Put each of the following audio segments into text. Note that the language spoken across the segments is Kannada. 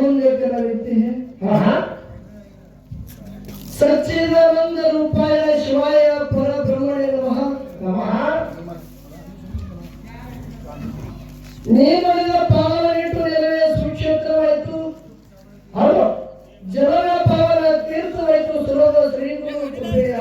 वचन लेकर लेते हैं सच्चिदानंद रूपाय शिवाय पर ನಮಃ. नमः नमः ನೇಮದಿಂದ ಪಾವನಿಟ್ಟು ನೆಲವೇ ಸುಕ್ಷೇತ್ರವಾಯಿತು. ಹೌದು. ಜನರ ಪಾವನ ತೀರ್ಥವಾಯಿತು. ಸುಲಭ ಶ್ರೀ ಗುರು ಕೃಪೆಯ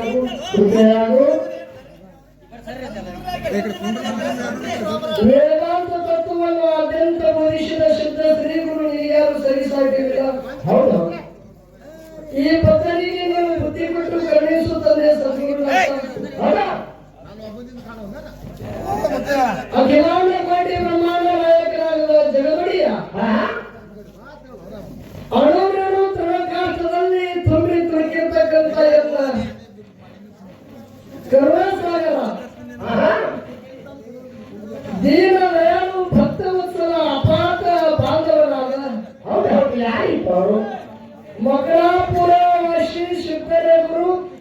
ಮಕರಾಪುರ ವಾಸಿ ಸಿದ್ದರವರು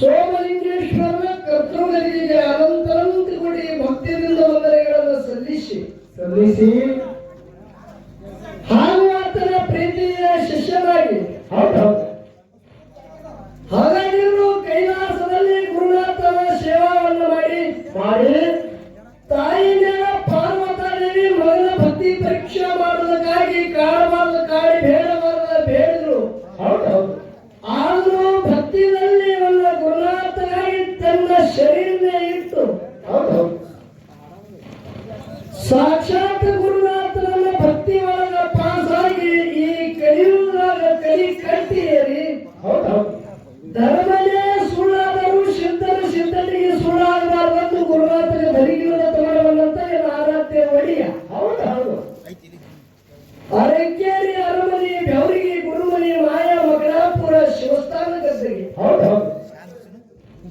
ಸೋಮಲಿಂಗೇಶ್ವರನ ಕರ್ತೃವಿಗೆ ಅನಂತರಂತ ಗುಡಿ ಭಕ್ತಿಯಿಂದ ವಂದನೆಗಳನ್ನು ಸಲ್ಲಿಸಿ. ಸಲ್ಲಿಸಿ. ಹಾಗೂ ಆತನ ಪ್ರೀತಿಯ ಶಿಷ್ಯರಾಗಿ ಹಾಗಾಗಿ ಕೈಲಾಸದಲ್ಲಿ ಗುರುನಾಥನ ಸೇವಾವನ್ನು ಮಾಡಿ. ಮಾಡಿ.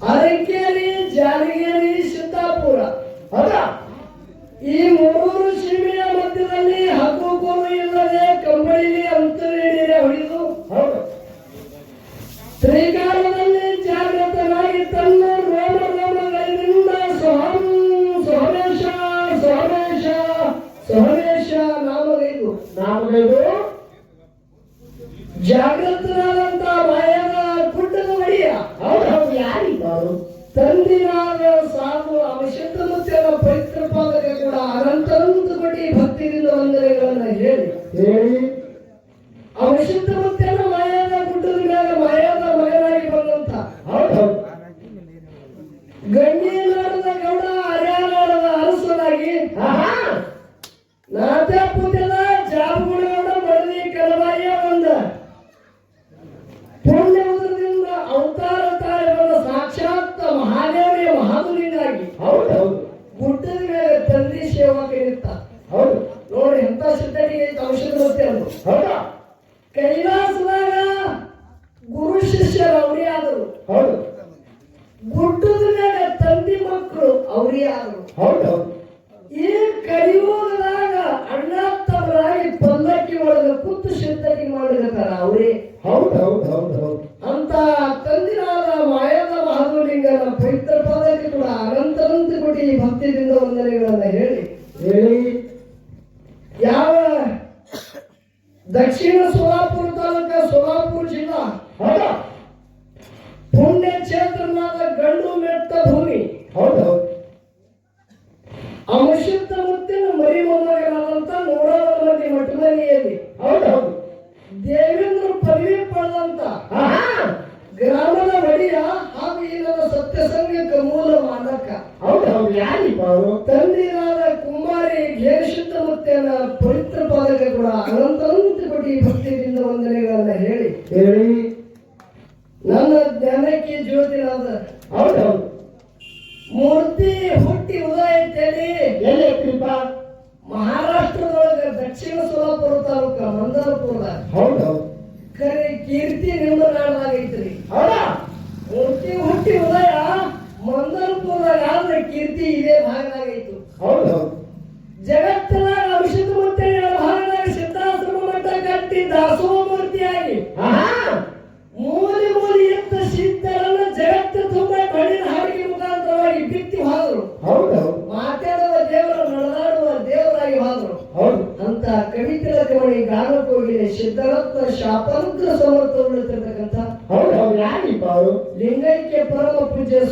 ಅರಕೇರಿ ಜಾಲಗೇರಿ ಸಿದ್ದಾಪುರ. ಹೌದಾ? ಈ ಮೂರು അവരെ ശുദ്ധമുദ്ര ಮಾಡಿರ್ತಾರ ಅವರೇ. ಹೌದು ಹೌದು ಹೌದು ಹೌದು. ಅಂತ ತಂದಿರಾದ ಮಾಯಾದ ಮಹಾದಲಿಂಗನ ಪವಿತ್ರ ಪಾದಕ್ಕೆ ಕೂಡ ಅನಂತನಂತ ಕೊಡಿ ಭಕ್ತಿಯಿಂದ ವಂದನೆಗಳನ್ನ ಹೇಳಿ. ಹೇಳಿ. ಯಾವ ದಕ್ಷಿಣ ಸೋಲಾಪುರ ತಾಲೂಕ ಸೋಲಾಪುರ ಜಿಲ್ಲಾ ಹೌದಾ? ತಂದೆ ಮೂಲ ಮಾಡಕ ಹೌದು ಹೌದು ಅವರು? ತಂದೆಯಾದ ಕುಮಾರಿ ಘೇಷಿತ ಮತ್ತೆ ಪವಿತ್ರ ಪಾದಕ ಕೂಡ ಅನಂತ ಕೊಟ್ಟಿ ಭಕ್ತಿಯಿಂದ ವಂದನೆಗಳನ್ನ ಹೇಳಿ. ಹೇಳಿ. ನನ್ನ ಜ್ಞಾನಕ್ಕೆ ಜ್ಯೋತಿರಾದ ಹೌದು ಹೌದು. ಮೂರ್ತಿ ಹುಟ್ಟಿ ಉದಯ ಅಂತೇಳಿ ಕೃಪಾ ಮಹಾರಾಷ್ಟ್ರದೊಳಗ ದಕ್ಷಿಣ ಸೋಲಾಪುರ ತಾಲೂಕ ಮಂದಾರಪುರದ. ಹೌದು ಕರೆ ಕೀರ್ತಿ ನಿಮ್ಮ ನಾಡದಾಗೈತ್ರಿ ಹೌದಾ?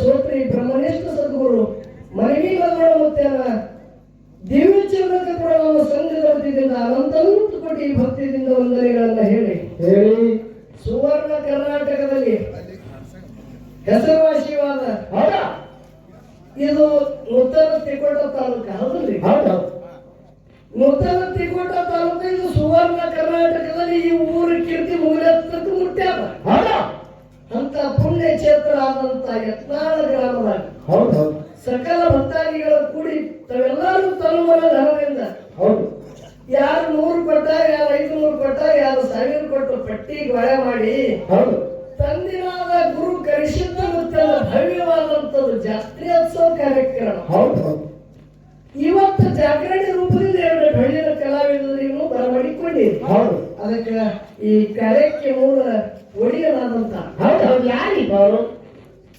ಸೋತ್ರಿ ಬ್ರಹ್ಮನಿಷ್ಠ ಸದ್ಗುರು ಮನವಿ ಮತ್ತೆ ಮುತ್ತೇನ ದಿವ್ಯ ಚಂದ್ರಕ್ಕೆ ಕೂಡ ನಮ್ಮ ಸಂಘದ ವತಿಯಿಂದ ಅನಂತ ಕೋಟಿ ಭಕ್ತಿಯಿಂದ ವಂದನೆಗಳನ್ನ ಹೇಳಿ. ಹೇಳಿ. ಸುವರ್ಣ ಕರ್ನಾಟಕದಲ್ಲಿ ಹೆಸರುವಾಸಿವಾದ ಹೌದಾ? ಇದು ನೂತನ ತಿಕೋಟ ತಾಲೂಕ ಹೌದು. ನೂತನ ತಿಕೋಟ ತಾಲೂಕು ಇದು ಕ್ಷೇತ್ರ ಆದಂತ ಯತ್ನಾಳ ಗ್ರಾಮದಾಗ ಹೌದು. ಸಕಲ ಭಕ್ತಾದಿಗಳು ಕೂಡಿ ತಾವೆಲ್ಲರೂ ತನುಮನ ಧನದಿಂದ ಹೌದು. ಯಾರು ನೂರು ಕೊಟ್ಟಾಗ ಯಾರು ಐದು ನೂರು ಕೊಟ್ಟಾಗ ಯಾರು ಸಾವಿರ ಕೊಟ್ಟು ಪಟ್ಟಿ ಗೊಳೆ ಮಾಡಿ ಹೌದು. ತಂದಿನಾದ ಗುರು ಕರಿಸಿದ್ದ ಭವ್ಯವಾದಂತದ್ದು ಭವ್ಯವಾದಂಥದ್ದು ಜಾತ್ರೋತ್ಸವ ಕಾರ್ಯಕ್ರಮ. ಹೌದು. ಇವತ್ತು ಜಾಗರಣೆ ರೂಪದಿಂದ ಎರಡು ಬೆಳ್ಳಿನ ಕಲಾವಿದರಿಗೂ ಬರಮಾಡಿಕೊಂಡಿರಿ ಹೌದು. ಅದಕ್ಕೆ ಈ ಕಾರ್ಯಕ್ಕೆ ಮೂಲ ಒಡೆಯಲಾದಂತ ಹೌದು. ಹೌದು. ಅವರು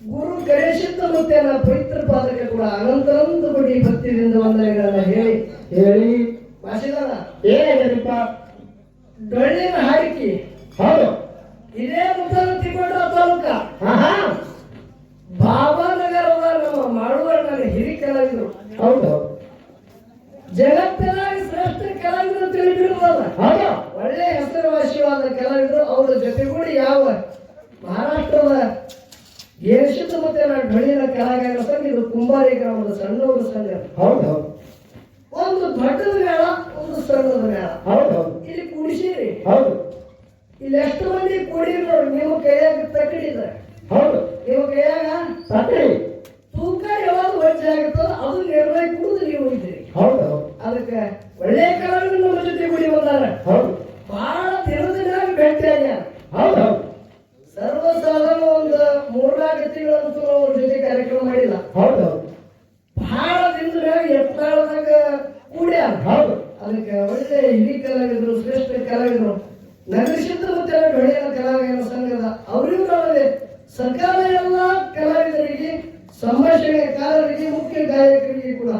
ಗುರು ಗಣೇಶಿದ್ದ ಮತ್ತೆ ನನ್ನ ಪವಿತ್ರ ಪಾದಕ್ಕೆ ಕೂಡ ಅನಂತರಂದು ಕೊಡಿ ಭಕ್ತಿಯಿಂದ ವಂದನೆಗಳನ್ನ ಹೇಳಿ ಹೇಳಿ. ಮಾಸಿದಾರ ಏನಾಗ್ಯದಪ್ಪ? ಡೊಳ್ಳಿನ ಹಾಡಿಕೆ ಹೌದು. ಇದೇ ಮುಖದ ತಿಕೋಟ ತಾಲೂಕ. ಬಾಬಾನಗರದ ನಮ್ಮ ನನ್ನ ಹಿರಿ ಕಲಾವಿದರು ಹೌದು ಹೌದು. ಜಗತ್ತಿನಾಗ ಶ್ರೇಷ್ಠ ಕಲಾವಿದರು ತಿಳಿದಿರುವುದಲ್ಲ ಹೌದು. ಒಳ್ಳೆ ಹೆಸರುವಾಸಿಯಾದ ಕಲಾವಿದರು ಅವರ ಜೊತೆಗೂಡಿ ಯಾವ ಮಹಾರಾಷ್ಟ್ರದ ಏಷಿತ ಮತ್ತೆ ನಾನು ಬೆಳೆಯಿನ ಕಲಾಗಾರ ಸಂಘ ಇದು ಕುಂಬಾರಿ ಗ್ರಾಮದ ಸಣ್ಣವರು ಸಂಘ. ಹೌದು ಹೌದು. ಒಂದು ದೊಡ್ಡದ ಮೇಳ ಒಂದು ಸಣ್ಣದ ಮೇಳ. ಹೌದು ಇಲ್ಲಿ ಕೂಡಿಸಿರಿ. ಹೌದು. ಇಲ್ಲಿ ಎಷ್ಟು ಮಂದಿ ಕೂಡಿರಿ ನೋಡಿ ನಿಮ್ಮ ಕೈಯಾಗ ತಕ್ಕಡಿದ್ರೆ. ಹೌದು. ನೀವು ಕೈಯಾಗ ಸತ್ರಿ ತೂಕ ಯಾವಾಗ ವಜ್ಜೆ ಆಗುತ್ತೋ ಅದು ನಿರ್ಣಯ ಕುಡಿದು ನೀವು ಇದ್ದೀರಿ ಹೌದು ಹೌದು ಅದಕ್ಕೆ ಒಳ್ಳೆ ಕಲಾವಿದರು ನಮ್ಮ ಜೊತೆ ಕೂಡಿ ಬಂದಾರ ಹೌದು ಬಹಳ ದಿನದ ಮ್ಯಾಗ ಭೇಟಿ ಆಗ್ಯಾರ ಹೌದು ಹೌದು ಸರ್ವಸಾಧಾರಣ ಒಂದು ಮೂರ್ನಾಲ್ಕು ತಿಂಗಳಂತೂ ಅವ್ರ ಜೊತೆ ಕಾರ್ಯಕ್ರಮ ಮಾಡಿಲ್ಲ ಹೌದು ಹೌದು ಬಹಳ ದಿನದ ಮ್ಯಾಗ ಎತ್ತಾಳದಾಗ ಕೂಡ್ಯಾರ ಹೌದು. ಅದಕ್ಕೆ ಒಳ್ಳೆ ಹಿರಿಯ ಕಲಾವಿದರು ಶ್ರೇಷ್ಠ ಕಲಾವಿದರು ನಗರ ಮತ್ತೆ ಬೆಳೆಯಲು ಕಲಾವಿದರ ಸಂಘದ ಅವರಿಗೂ ನಾವೇ ಸರ್ಕಾರ ಎಲ್ಲ ಕಲಾವಿದರಿಗೆ ಸಂಭಾಷಣೆಕಾರರಿಗೆ ಮುಖ್ಯ ಗಾಯಕರಿಗೆ ಕೂಡ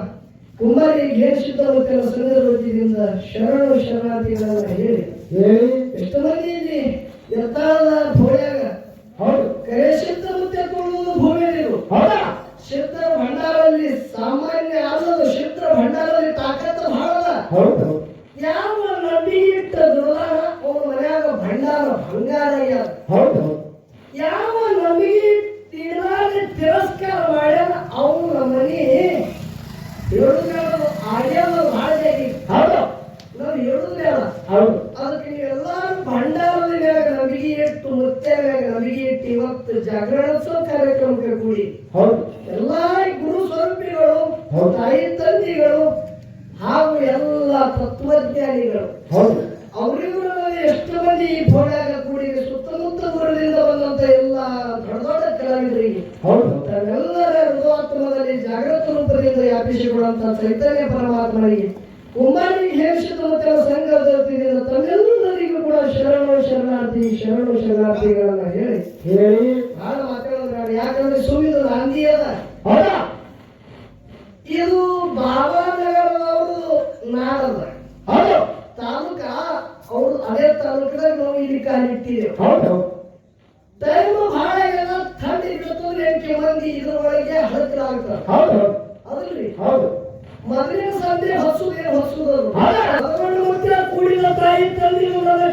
ಕುಮಾರಿ ಘೇಷಿದ್ದ ಮತ್ತೆ ಸಂಘದ ವತಿಯಿಂದ ಶರಣು ಶರಣಾರ್ಥಿಗಳನ್ನ ಹೇಳಿ. ಹೇಳಿ. ಎಷ್ಟು ಮಂದಿ ಇಲ್ಲಿ ಹೌದು. ಅವರಿಗೂ ಎಷ್ಟು ಮಂದಿ ಈ ಭೋಳ್ಯಾಗ ಕೂಡಿ ಸುತ್ತಮುತ್ತ ದೂರದಿಂದ ಬಂದಂತ ಎಲ್ಲ ದೊಡ್ಡ ದೊಡ್ಡ ಕಲಾವಿದರಿಗೆ ಹೌದು. ತಾವೆಲ್ಲರ ಹೃದಯಾತ್ಮದಲ್ಲಿ ಜಾಗೃತ ರೂಪದಿಂದ ವ್ಯಾಪಿಸಿಕೊಳ್ಳುವಂತ ಚೈತನ್ಯ ಪರಮಾತ್ಮನಿಗೆ ಕುಮಾರಿ ಹೇಷಿತ ಮತ್ತು ಸಂಘದ ವತಿಯಿಂದ ತಮ್ಮೆಲ್ಲರಿಗೂ ಕೂಡ ಶರಣು ಶರಣಾರ್ಥಿ ಶರಣು ಶರಣಾರ್ಥಿಗಳನ್ನ ಹೇಳಿ. ಹೇಳಿ. ಬಹಳ ಮಾತಾಡೋದು ಯಾಕಂದ್ರೆ ಸುಮಿದು ಅಂಗಿ ಅದ. ಹೌದಾ ಇದು ಬಾಬಾನಗರದವರು ನಾಡದ ಹೌದು ತಾಲೂಕ ಅವ್ರು ಅದೇ ತಾಲೂಕದಾಗ ಕಾಲಿಟ್ಟಿದ್ದೇವೆ ಹೌದು. ಟೈಮ್ ಬಹಳ ಎಲ್ಲ ಥಂಡಿ ಬೀಳ್ತದ್ರೆ ಎಂಟು ಮಂದಿ ಇದ್ರೊಳಗೆ ಹಳಕಲಾಗ್ತಾರೆ ಹೌದು. ಹೌದು. ಅದಲ್ರಿ ಮೊದಲಿನ ಹಸುದು ಕೂಡಿದ ತಾಯಿ ತಂದೆ ನನ್ನ